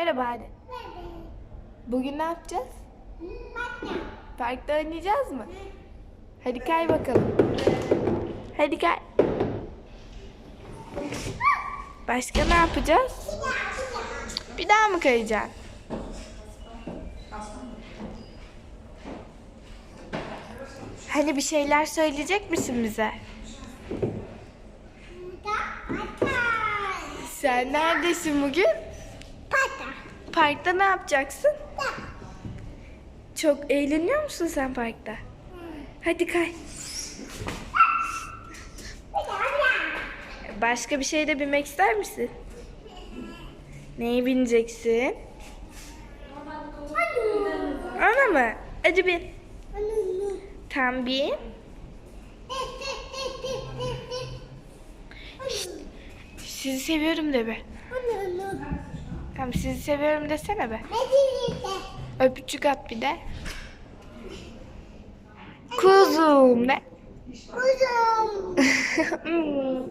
Merhaba hadi. Bugün ne yapacağız? Parkta oynayacağız mı? Hadi kay bakalım. Hadi kay. Başka ne yapacağız? Bir daha mı kayacaksın? Hani bir şeyler söyleyecek misin bize? Sen neredesin bugün? Parkta ne yapacaksın? Çok eğleniyor musun sen parkta? Hadi kay. Başka bir şeyde binmek ister misin? Neye bineceksin? Ona mı? Hadi bin. Tam bin. Sizi seviyorum de be. Tamam sizi seviyorum desene be. Öpücük at bir de. Kuzum de. Hmm.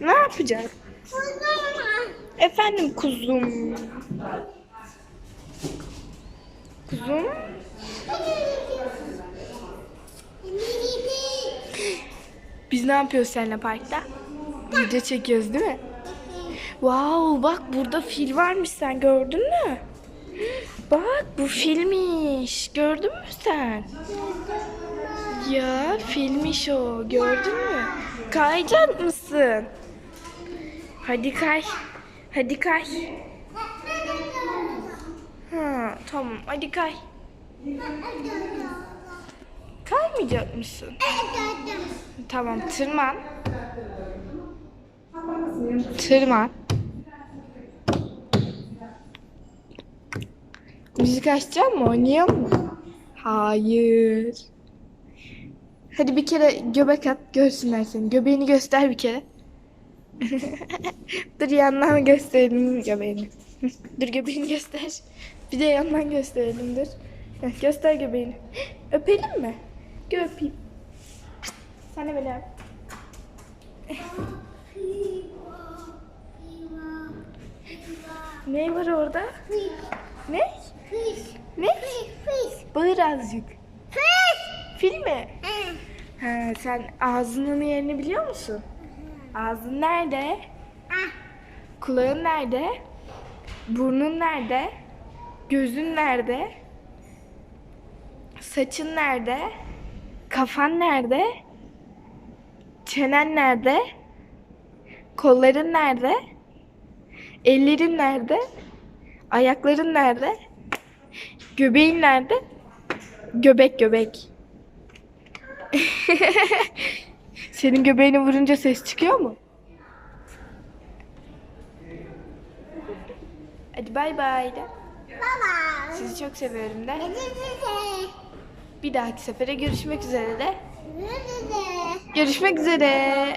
ne yapacağız? Efendim kuzum. Kuzum. Biz ne yapıyoruz seninle parkta? Video çekiyoruz değil mi? Wow bak burada fil varmış sen gördün mü? Bak bu filmiş. Gördün mü sen? Ya filmiş o. Gördün mü? Kayacak mısın? Hadi kay. Hadi kay. Ha, tamam hadi kay. Kaymayacak mısın? Tamam tırman. Tırman. Müzik açacak mı? Oynayalım mı? Hayır. Hadi bir kere göbek at görsünler seni. Göbeğini göster bir kere. Dur yandan gösterelim göbeğini. dur göbeğini göster. Bir de yandan gösterelim dur. Göster göbeğini. Öpelim mi? Gel öpeyim. Sen de. Ne var orada? Ne? Ne? Bağır azıcık. Fil mi? Ha, sen ağzının yerini biliyor musun? Ağzın nerede? Kulağın nerede? Burnun nerede? Gözün nerede? Saçın nerede? Kafan nerede? Çenen nerede? Kolların nerede? Ellerin nerede? Ayakların nerede? Göbeğin nerede? Göbek göbek. Senin göbeğini vurunca ses çıkıyor mu? Hadi bay bay de. Sizi çok seviyorum de. Bir dahaki sefere görüşmek üzere de. Görüşmek üzere.